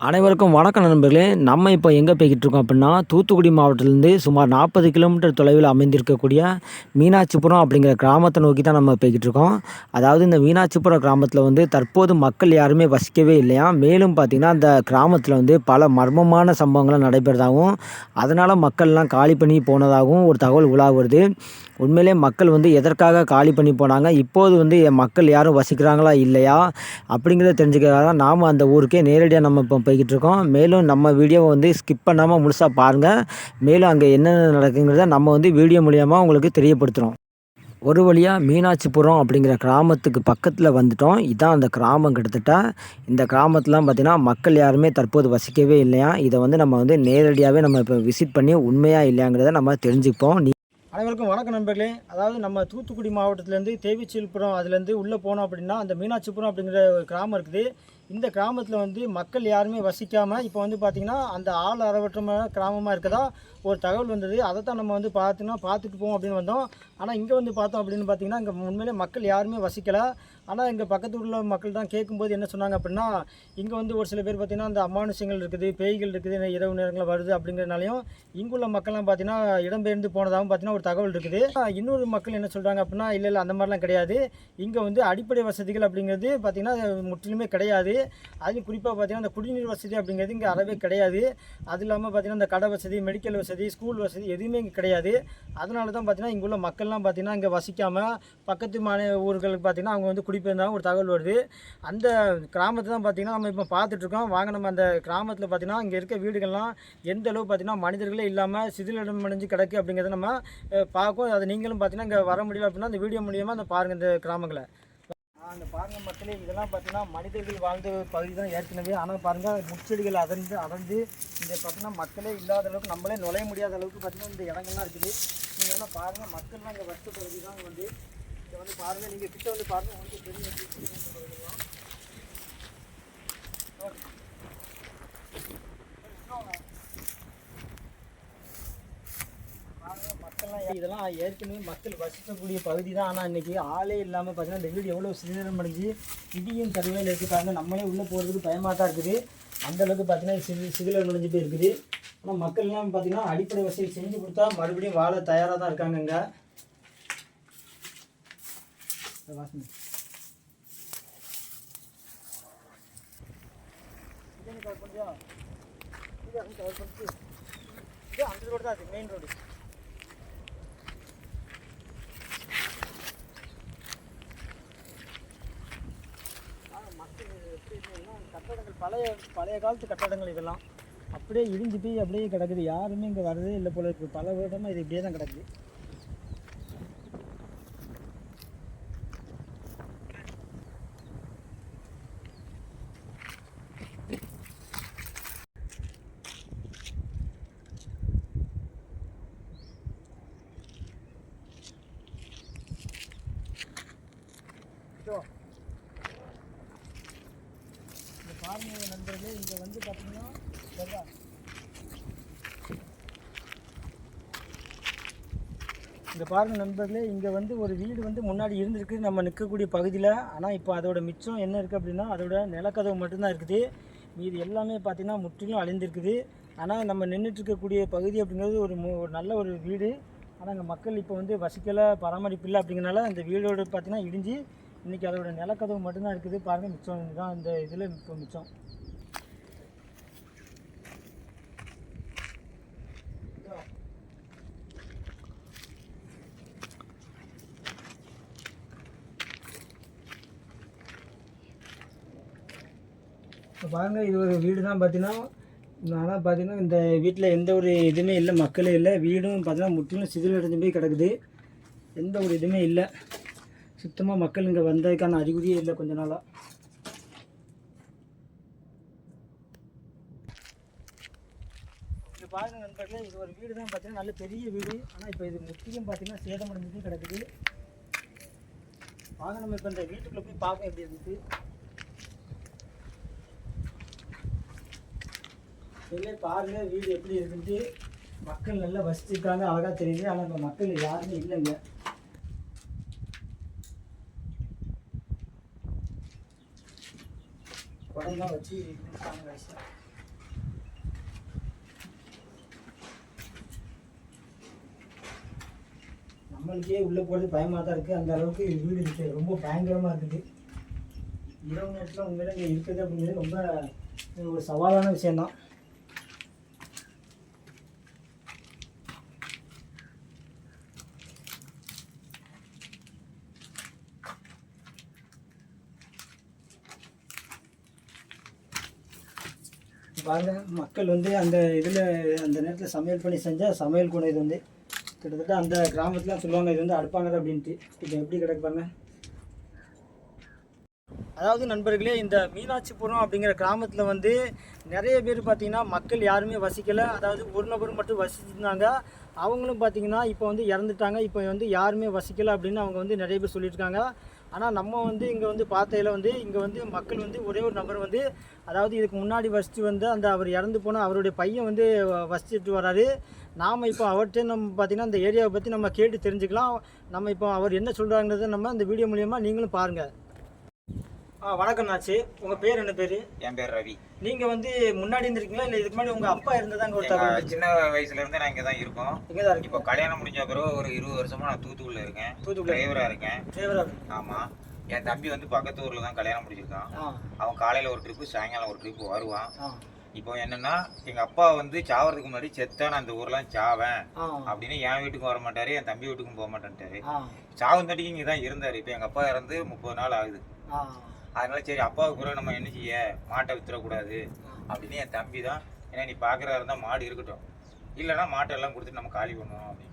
அனைவருக்கும் வணக்கம் நண்பர்களே. நம்ம இப்போ எங்கே போய்கிட்டு இருக்கோம் அப்படின்னா தூத்துக்குடி மாவட்டத்திலேருந்து சுமார் நாற்பது கிலோமீட்டர் தொலைவில் அமைந்திருக்கக்கூடிய மீனாட்சிபுரம் அப்படிங்கிற கிராமத்தை நோக்கி தான் நம்ம போய்கிட்டு இருக்கோம். அதாவது இந்த மீனாட்சிபுரம் கிராமத்தில் வந்து தற்போது மக்கள் யாருமே வசிக்கவே இல்லையா? மேலும் பார்த்திங்கன்னா அந்த கிராமத்தில் வந்து பல மர்மமான சம்பவங்கள்லாம் நடைபெறதாகவும் அதனால் மக்கள்லாம் காலி பண்ணி போனதாகவும் ஒரு தகவல் உலா வருது. உண்மையிலே மக்கள் வந்து எதற்காக காலி பண்ணி போனாங்க? இப்போது வந்து என் மக்கள் யாரும் வசிக்கிறாங்களா? இல்லையா? அப்படிங்கிறத தெரிஞ்சுக்கிறதா தான் நாம் அந்த ஊருக்கே நேரடியாக நம்ம இப்போ போய்கிட்டு இருக்கோம் மேலும் நம்ம வீடியோவை வந்து ஸ்கிப் பண்ணாமல் முழுசாக பாருங்கள் மேலும் அங்கே என்னென்ன நடக்குங்கிறத நம்ம வந்து வீடியோ மூலியமாக உங்களுக்கு தெரியப்படுத்துகிறோம் ஒரு வழியாக மீனாட்சிபுரம் அப்படிங்கிற கிராமத்துக்கு பக்கத்தில் வந்துட்டோம். இதுதான் அந்த கிராமம் கிட்டத்தட்ட. இந்த கிராமத்துலாம் பார்த்திங்கன்னா மக்கள் யாருமே தற்போது வசிக்கவே இல்லையா? இதை வந்து நம்ம வந்து நேரடியாகவே நம்ம இப்போ விசிட் பண்ணி உண்மையாக இல்லையாங்கிறத நம்ம தெரிஞ்சுப்போம். நீ அனைவருக்கும் வணக்கம் நண்பர்களே. அதாவது நம்ம தூத்துக்குடி மாவட்டத்திலேருந்து தேவிச்சில்புரம் அதுலேருந்து உள்ளே போனோம் அப்படின்னா அந்த மீனாட்சிபுரம் அப்படிங்கிற ஒரு கிராமம் இருக்குது. இந்த கிராமத்தில் வந்து மக்கள் யாருமே வசிக்காமல் இப்போ வந்து பார்த்திங்கன்னா அந்த ஆள் அரவற்றமான கிராமமாக இருக்கதா ஒரு தகவல் வந்தது. அதை தான் நம்ம வந்து பார்த்தீங்கன்னா பார்த்துட்டு போவோம் அப்படின்னு வந்தோம். ஆனால் இங்கே வந்து பார்த்தோம் அப்படின்னு பார்த்தீங்கன்னா இங்கே உண்மையிலே மக்கள் யாருமே வசிக்கலை. ஆனால் இங்கே பக்கத்து உள்ள மக்கள் தான் கேட்கும்போது என்ன சொன்னாங்க அப்படின்னா இங்கே வந்து ஒரு சில பேர் பார்த்திங்கன்னா அந்த அமானுஷங்கள் இருக்குது பேய்கள் இருக்குது இரவு நேரங்களில் வருது அப்படிங்கிறனாலையும் இங்குள்ள மக்கள்லாம் பார்த்தீங்கன்னா இடம்பெயர்ந்து போனதாகவும் பார்த்தீங்கன்னா ஒரு தகவல் இருக்குது. இன்னொரு மக்கள் என்ன சொல்கிறாங்க அப்படின்னா இல்லை இல்லை அந்த மாதிரிலாம் கிடையாது. இங்கே வந்து அடிப்படை வசதிகள் அப்படிங்கிறது பார்த்திங்கன்னா முற்றிலுமே கிடையாது. அதுவும் குறிப்பாக பார்த்தீங்கன்னா அந்த குடிநீர் வசதி அப்படிங்கிறது இங்கே அறவே கிடையாது. அது இல்லாமல் பார்த்தீங்கன்னா இந்த கடை வசதி மெடிக்கல் வசதி ஸ்கூல் வசதி எதுவுமே இங்கே கிடையாது. அதனால தான் பார்த்திங்கன்னா இங்கே உள்ள மக்கள்லாம் பார்த்தீங்கன்னா இங்கே வசிக்காமல் பக்கத்து மாநில ஊர்களுக்கு பார்த்தீங்கன்னா அவங்க வந்து குடிபெயர்ந்தாங்க ஒரு தகவல் வருது. அந்த கிராமத்தை தான் பார்த்திங்கன்னா நம்ம இப்போ பார்த்துட்ருக்கோம். வாங்க நம்ம அந்த கிராமத்தில் பார்த்திங்கன்னா இங்கே இருக்க வீடுகள்லாம் எந்த அளவு பார்த்தீங்கன்னா மனிதர்களே இல்லாமல் சிதிலிடம் அடைஞ்சு கிடக்கு அப்படிங்கிறத நம்ம பார்க்கும். அதை நீங்களும் பார்த்தீங்கன்னா இங்கே வர முடியல அப்படின்னா அந்த வீடியோ மூலியமாக அந்த பாருங்கள் இந்த கிராமங்களை. அந்த பாருங்க மக்களே இதெல்லாம் பார்த்தீங்கன்னா மனிதர்கள் வாழ்ந்த பகுதி தான் ஏற்கனவே. ஆனால் பாருங்கள் முச்செடிகள் அடர்ந்து அடர்ந்து இந்த பார்த்தீங்கன்னா மக்களே இல்லாத அளவுக்கு நம்மளே நுழைய முடியாத அளவுக்கு பார்த்தீங்கன்னா இந்த இடங்கள்லாம் இருக்குது. நீங்கள் வேணால் பாருங்கள் மக்கள்லாம் இங்கே வசித்த பகுதி தான் வந்து இங்கே வந்து பாருங்கள் நீங்கள் கிட்ட வந்து பாருங்கள் உங்களுக்கு மக்கள்லாம் இதெல்லாம் ஏற்கனவே மக்கள் வசிக்கக்கூடிய பகுதி தான் ஆனால் இன்னைக்கு ஆளே இல்லாமல் பார்த்தீங்கன்னா இந்த வீடு எவ்வளோ சிதறம் அடைஞ்சு இடியும் தருவையில் பாருங்க. நம்மளே உள்ளே போகிறதுக்கு பயமாக தான் இருக்குது. அந்த அளவுக்கு பார்த்தீங்கன்னா சிதி சிதிலம் அடைஞ்சு இருக்குது ஆனால் மக்கள்லாம் பார்த்தீங்கன்னா அடிப்படை வசதி செஞ்சு கொடுத்தா மறுபடியும் வாழ தயாராக தான் இருக்காங்க இங்கே வாசனை இது கவர் பண்ணியா இது அந்த கவர் பண்ணிட்டு இது அந்த ரோடு தான் அது மெயின் ரோடு ஆனா மக்கள் எப்படி கட்டடங்கள் பழைய பழைய காலத்து கட்டடங்கள் இதெல்லாம் அப்படியே இடிஞ்சு போய் அப்படியே கிடக்குது. யாருமே இங்கே வரதே இல்லை போல இருக்கு. பல வருடமாக இது இப்படியே தான் கிடக்குது இதோ. இந்த பாருங்க நண்பர்களே இங்கே வந்து பார்த்தீங்கன்னா இங்கே பாருங்கள் பாருங்க நண்பர்களே இங்கே வந்து ஒரு வீடு வந்து முன்னாடி இருந்திருக்கு. நம்ம நிற்கக்கூடிய பகுதியில். ஆனால் இப்போ அதோட மிச்சம் என்ன இருக்குது அப்படின்னா அதோட நிலக்கதவு மட்டும்தான் இருக்குது. மீது எல்லாமே பார்த்தீங்கன்னா முற்றிலும் அழிந்திருக்குது. ஆனால் நம்ம நின்றுட்டு இருக்கக்கூடிய பகுதி அப்படிங்கிறது ஒரு ஒரு நல்ல ஒரு வீடு. ஆனால் அங்கே மக்கள் இப்போ வந்து வசிக்கலை பராமரிப்பு இல்லை அப்படிங்கிறனால அந்த வீடோடு பார்த்தீங்கன்னா இடிஞ்சு இன்றைக்கி அதோட நிலக்கதவு மட்டும்தான் இருக்குது. பாருங்கள் மிச்சம் இதுதான் இந்த இதில் இப்போ மிச்சம். இப்போ பாருங்கள் இது ஒரு வீடு தான் பார்த்தீங்கன்னா ஆனால் பார்த்தீங்கன்னா இந்த வீட்டில் எந்த ஒரு இதுவுமே இல்லை மக்களே இல்லை. வீடும் பார்த்தீங்கன்னா முற்றிலும் சிதிலடைஞ்சு போய் கிடக்குது. எந்த ஒரு இதுவுமே இல்லை. சுத்தமாக மக்கள் இங்கே வந்ததுக்கான அறிகுறியே இல்லை கொஞ்ச நாளாக இப்போ பாருங்க நண்பர்களே இது ஒரு வீடு தான் பார்த்தீங்கன்னா நல்ல பெரிய வீடு. ஆனால் இப்போ இது முற்றிலும் பார்த்தீங்கன்னா சேதமடைஞ்சு கிடக்குது. வாங்க நம்ம இப்போ இந்த வீட்டுக்குள்ளே போய் பார்க்க எப்படி இருந்துச்சு. பிள்ளை பாருங்க வீடு எப்படி இருக்குன்ட்டு. மக்கள் நல்லா வசிச்சுருக்காங்க அழகாக தெரியுது. ஆனால் இப்போ மக்கள் யாருமே இல்லைங்க. குடம்லாம் வச்சு நம்மளுக்கே உள்ளே போகிறது பயமாக தான் இருக்குது அந்த அளவுக்கு வீடு இருக்குது ரொம்ப பயங்கரமாக இருக்குது. இரவு நேரத்தில் உண்மையில இங்கே இருக்குது அப்படிங்கிறது ரொம்ப ஒரு சவாலான விஷயந்தான் பாருங்க மக்கள் வந்து அந்த இதில் அந்த நேரத்தில் சமையல் பண்ணி செஞ்சால் சமையல் கூட இது வந்து கிட்டத்தட்ட அந்த கிராமத்தில் சொல்லுவாங்க இது வந்து அடுப்பாங்க அப்படின்ட்டு. இப்போ எப்படி கிடைப்பாங்க அதாவது நண்பர்களே இந்த மீனாட்சிபுரம் அப்படிங்கிற கிராமத்தில் வந்து நிறைய பேர் பார்த்திங்கன்னா மக்கள் யாருமே வசிக்கலை. அதாவது ஒரு நபர் மட்டும் வசிச்சிருந்தாங்க. அவங்களும் பார்த்தீங்கன்னா இப்போ வந்து இறந்துட்டாங்க. இப்போ வந்து யாருமே வசிக்கலை அப்படின்னு அவங்க வந்து நிறைய பேர் சொல்லியிருக்காங்க. ஆனால் நம்ம வந்து இங்கே வந்து பார்த்தையில் வந்து இங்கே வந்து மக்கள் வந்து ஒரே ஒரு நபர் வந்து அதாவது இதுக்கு முன்னாடி வசித்து வந்து அந்த அவர் இறந்து போன அவருடைய பையன் வந்து வசிச்சுட்டு வராரு. நாம் இப்போ அவர்கிட்ட நம்ம பார்த்திங்கன்னா அந்த ஏரியாவை பற்றி நம்ம கேட்டு தெரிஞ்சுக்கலாம். நம்ம இப்போ அவர் என்ன சொல்கிறாங்கிறத நம்ம அந்த வீடியோ மூலியமாக நீங்களும் பாருங்கள் வணக்கம் நாச்சு. உங்கள் பேர் என்ன பேர்? என் பேர் ரவி. நீங்கள் வந்து முன்னாடி இருந்திருக்கீங்களா? இல்லை இதுக்கு முன்னாடி உங்கள் அப்பா இருந்ததாங்க ஒரு தகவல் சின்ன வயசுல இருந்து நான் இங்க தான் இருக்கோம். இங்கே தான் இப்போ கல்யாணம் முடிஞ்ச பிறகு ஒரு இருபது வருஷமா நான் தூத்துக்குடியில் இருக்கேன். தூத்துக்குடி டிரைவரா இருக்கேன். டிரைவராக ஆமா. என் தம்பி வந்து பக்கத்து ஊர்ல தான் கல்யாணம் முடிச்சிருக்கான். ஆ. அவன் காலையில ஒரு ட்ரிப்பு சாயங்காலம் ஒரு ட்ரிப்பு வருவான். இப்போ என்னன்னா எங்க அப்பா வந்து சாவறதுக்கு முன்னாடி செத்தா நான் அந்த ஊர்லாம் சாவேன். அப்படின்னு என் வீட்டுக்கும் வர மாட்டாரு என் தம்பி வீட்டுக்கும் போக மாட்டேன்ட்டாரு. சாவந்தட்டிக்கு இங்கே தான் இருந்தாரு. இப்போ எங்க அப்பா இறந்து முப்பது நாள் ஆகுது. அதனால சரி அப்பாவுக்கு பிறகு நம்ம என்ன செய்ய? மாட்டை வித்துறக்கூடாது அப்படின்னு என் தம்பி தான் ஏன்னா நீ பார்க்குறா இருந்தால் மாடு இருக்கட்டும். இல்லைன்னா மாட்டை எல்லாம் கொடுத்துட்டு நம்ம காலி பண்ணுவோம் அப்படின்னா.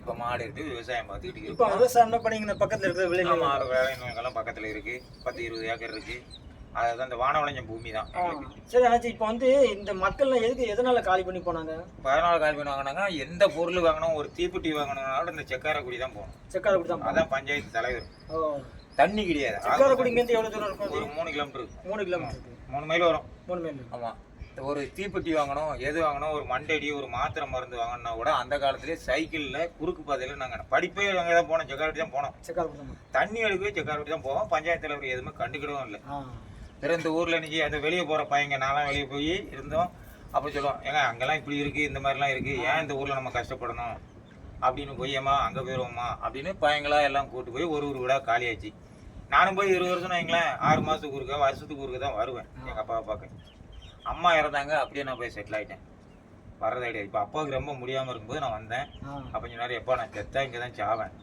இப்போ மாடு இருக்கு விவசாயம் பார்த்துக்கிட்டு இப்போ விவசாயம் என்ன பண்ணீங்க பக்கத்தில் இருக்கிற மாடு வேலை நோய்கள்லாம் பக்கத்தில் இருக்கு? பத்து இருபது ஏக்கர் இருக்கு. அதுதான் இந்த வானவளைஞ்ச பூமி தான். சரி அண்ணாச்சி இப்போ வந்து இந்த மக்கள்லாம் எதுக்கு எதனால காலி பண்ணி போனாங்க? பதினாலு கால் பண்ணி வாங்கினாங்க எந்த பொருள் வாங்கணும் ஒரு தீப்பெட்டி வாங்கணும்னாலும் இந்த செக்காரக்குடி தான் போகணும். செக்காரக்குடி தான் அதான் பஞ்சாயத்து தலைவர். தண்ணி கிடையாது. செக்காரக்குடி இங்கேருந்து எவ்வளோ தூரம் இருக்கும் ஒரு மூணு கிலோமீட்டர். மூணு கிலோமீட்டர். மூணு மைல் வரும். மூணு மைல் இருக்கு ஆமா. ஒரு தீப்பெட்டி வாங்கணும் எது வாங்கணும் ஒரு மண்டடி ஒரு மாத்திரை மருந்து வாங்கணும்னா கூட அந்த காலத்திலே சைக்கிள்ல குறுக்கு பாதையில நாங்க படிப்பே அங்கே தான் போனோம். செக்காரட்டி தான் போனோம். தண்ணி எடுக்கவே செக்காரட்டி தான் போவோம். பஞ்சாயத்து தலைவர் எதுவுமே கண்டுக்கிடவும் இல்லை. பிற இந்த ஊர்ல இன்னைக்கு அந்த வெளியே போற பையங்க நான்லாம் வெளியே போய் இருந்தோம். அப்போ சொல்லுவோம். ஏங்க அங்கெல்லாம் இப்படி இருக்கு இந்த மாதிரிலாம் இருக்கு. ஏன் இந்த ஊர்ல நம்ம கஷ்டப்படணும்? அப்படின்னு போய் ஏமா அங்க போயிருவோமா அப்படின்னு பையங்களா எல்லாம் கூட்டு போய் ஒரு ஒரு வீடா காலியாச்சு. நானும் போய் இருபது வருஷம் வைங்களேன் ஆறு மாசத்துக்கு ஒருக்கா வருஷத்துக்கு ஒருக்கா தான் வருவேன் எங்க அப்பாவை பார்க்க. அம்மா இறந்தாங்க அப்படியே நான் போய் செட்டில் ஆயிட்டேன். வர்றதே கிடையாது இப்போ அப்பாவுக்கு ரொம்ப முடியாம இருக்கும்போது நான் வந்தேன். அப்போ சொன்னாரு எப்பா நான் செத்தா இங்கே தான் சாவேன்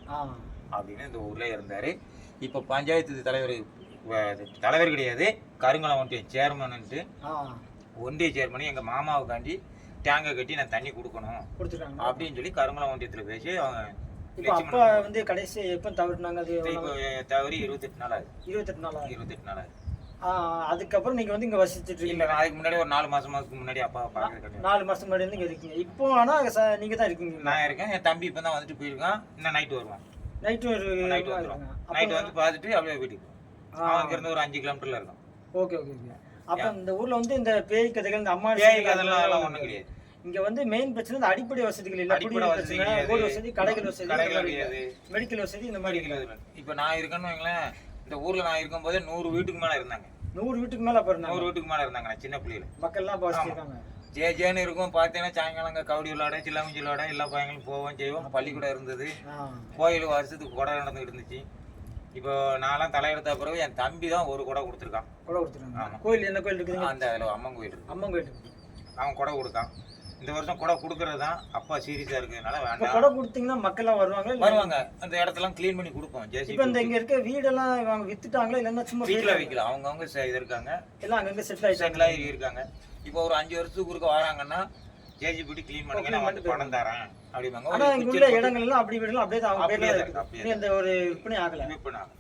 அப்படின்னு இந்த ஊர்ல இருந்தாரு. இப்போ பஞ்சாயத்து தலைவர் தலைவர் கிடையாது. கருங்கலம் ஒன்றியம் சேர்மன்ட்டு ஒன்றிய சேர்மன் எங்க மாமாவுக்காண்டி டேங்கை கட்டி நான் தண்ணி கொடுக்கணும் கொடுத்துருக்காங்க அப்படின்னு சொல்லி கருங்கலம் ஒன்றியத்துல பேசி அவங்க இப்போ அப்பா வந்து கடைசி எப்போ தவறுனாங்க அது இப்போ? தவறி இருபத்தெட்டு நாள் ஆகுது. இருபத்தெட்டு நாள்? ஆகுது. இருபத்தெட்டு நாள் ஆகுது. அதுக்கப்புறம் நீங்கள் வந்து இங்கே வசிச்சுட்டு இருக்கீங்க அதுக்கு முன்னாடி ஒரு நாலு மாசமாக்கு முன்னாடி அப்பா பார்க்கறது கிடையாது நாலு மாதம் முன்னாடி இருந்து இங்கே இருக்கீங்க. இப்போ ஆனால் நீங்கள் தான் இருக்கீங்க நான் இருக்கேன். என் தம்பி இப்போ தான் வந்துட்டு போயிருக்கான். இன்னும் நைட்டு வருவான். நைட்டும் நைட்டு வந்துடும் நைட்டு வந்து பார்த்துட்டு அப்படியே வீட்டுக்கு போவான். அவன் இருந்து ஒரு அஞ்சு கிலோமீட்டர்ல இருக்கான். Okay okay okay. அப்போ இந்த ஊரில் வந்து இந்த பேய் கதைகள் இந்த அம்மா பேய் அதெல்லாம் ஒண்ணும் கிடையாது. இங்கே வந்து மெயின் பிரச்சனை இந்த அடிப்படை வசதிகள் இல்லை. அடிப்படை வசதி கிடையாது. ரோடு வசதி கடைகள் வசதி கடைகள் கிடையாது. மெடிக்கல் வசதி இந்த மாதிரி இல்லை இப்போ நான் இருக்கேன்னு வைங்களேன் இந்த ஊர்ல நான் இருக்கும்போதே நூறு வீட்டுக்கு மேல இருந்தாங்க. நூறு வீட்டுக்கு மேலே அப்போ நூறு வீட்டுக்கு மேல இருந்தாங்க நான் சின்ன மக்கள்லாம் இப்போ வசிச்சிருக்காங்க ஜே ஜேன்னு இருக்கும் பார்த்தீங்கன்னா சாயங்காலம் கபடி விளையாட சில்லாமச்சி விளையாட எல்லா பையங்களும் போவோம் செய்வோம் பள்ளிக்கூடம் இருந்தது. கோயில் வருஷத்துக்கு குடை நடந்துகிட்டு இருந்துச்சு இப்போ நான்லாம் தலையெடுத்த பிறகு என் தம்பி தான் ஒரு குடை கொடுத்துருக்கான். கூட கொடுத்துருக்காங்க. ஆமா. கோயில் என்ன கோயில் இருக்குதுங்க? அந்த அதில் அம்மன் கோயில் இருக்கு. அம்மன் கோயில் இருக்கு அவன் குடை கொடுக்கான். இந்த வருஷம் குடை கொடுக்கறது தான் அப்பா சீரியஸாக இருக்கிறதுனால இப்போ வேண்டாம். கொடை கொடுத்தீங்கன்னா மக்கள்லாம் வருவாங்க வருவாங்க. அந்த இடத்தெல்லாம் க்ளீன் பண்ணி கொடுப்போம். இப்போ ஜேசிபி இந்த இங்க இருக்க வீடெல்லாம் இவங்க வித்துட்டாங்களா இல்லைன்னா சும்மா வீட்டில் வைக்கல. அவங்கவுங்க இது இருக்காங்க. எல்லாம் அங்கங்க செட்டில் ஆயிட்டாங்க. செட்டில் ஆகி இருக்காங்க. இப்போ ஒரு அஞ்சு வருஷத்துக்கு ஒருக்க வராங்கன்னா ஜேஜிபிடி க்ளீன் பண்ணுங்க நான் வந்து பணம் தரேன். அப்படிம்பாங்க. ஆனா இங்க உள்ள இடங்கள் எல்லாம் அப்படி வீடெல்லாம் அப்படியே அவங்க பேர்ல இருக்கு. அந்த ஒரு விற்பனை ஆகல. விற்பனை ஆகும்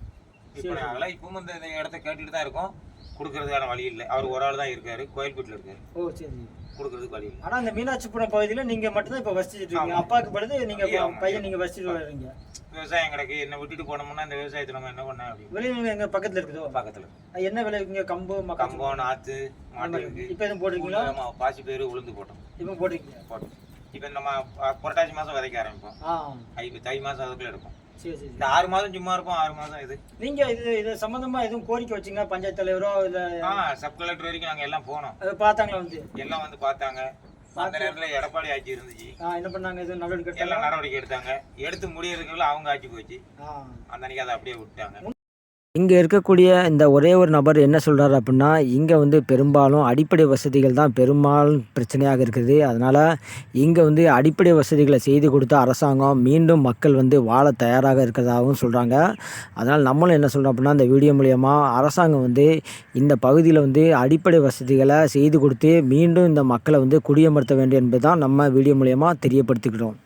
விற்பனை ஆகல. இப்பவும் இந்த இந்த இடத்த கேட்டுட்டு தான் இருக்கோம். கொடுக்கறதுக்கான வழி இல்லை. அவர் ஒரு ஆள் தான் இருக்காரு. கோயில்பேட்டில் இருக்காரு. ஓ சரி. கொடுக்கறதுக்கு வழி இல்லை. ஆனா இந்த மீனாட்சிபுரம் பகுதியில நீங்க மட்டும்தான் இப்ப வசிச்சுட்டு இருக்கீங்க. அப்பாவுக்கு படுது நீங்க ஐயா, ஆமா. பையன் நீங்க வசிச்சுட்டு வர்றீங்க விவசாயம் கிடக்கு. என்ன விட்டுட்டு போனோம்னா இந்த விவசாயத்தை நம்ம என்ன பண்ண அப்படின்னு வெளியில எங்க பக்கத்துல இருக்குதோ? பக்கத்துல என்ன விலை இங்க கம்பு கம்பம் நாத்து மாட்டு இப்ப எதுவும் போட்டிருக்கீங்களா? ஆமா, பாசி பேரு உளுந்து போட்டோம். இப்ப போட்டிருக்கீங்க. போட்டோம். இப்போ நம்ம புரட்டாசி மாசம் விதைக்க ஆரம்பிப்போம். இப்போ தை மாசம் அதுக்குள்ள சரி இந்த ஆறு மாதம் சும்மா இருப்போம் ஆறு மாதம் இது. நீங்க இது இது சம்பந்தமா எதுவும் கோரிக்கை வச்சீங்க பஞ்சாயத்து தலைவரோ இல்ல சப் கலெக்டர் வரைக்கும் நாங்கள் எல்லாம் போனோம். அது பார்த்தாங்களா வந்து? எல்லாம் வந்து பார்த்தாங்க. அந்த நேரத்தில் எடப்பாடி ஆட்சி இருந்துச்சு. என்ன பண்ணாங்க? இது நடவடிக்கை எல்லாம் நடவடிக்கை எடுத்தாங்க. எடுத்து முடியறதுக்குள்ள அவங்க ஆட்சி போச்சு. அந்த அன்னைக்கு அதை அப்படியே விட்டாங்க இங்கே இருக்கக்கூடிய இந்த ஒரே ஒரு நபர் என்ன சொல்கிறார் அப்படின்னா இங்கே வந்து பெரும்பாலும் அடிப்படை வசதிகள் தான் பெரும்பாலும் பிரச்சனையாக இருக்குது. அதனால் இங்கே வந்து அடிப்படை வசதிகளை செய்து கொடுத்த அரசாங்கம் மீண்டும் மக்கள் வந்து வாழ தயாராக இருக்கிறதாகவும் சொல்கிறாங்க அதனால் நம்மளும் என்ன சொல்கிறோம் அப்படின்னா இந்த வீடியோ மூலயமா அரசாங்கம் வந்து இந்த பகுதியில் வந்து அடிப்படை வசதிகளை செய்து கொடுத்து மீண்டும் இந்த மக்களை வந்து குடியமர்த்த வேண்டும் என்பது தான் நம்ம வீடியோ மூலயமா தெரியப்படுத்திக்கிறோம்.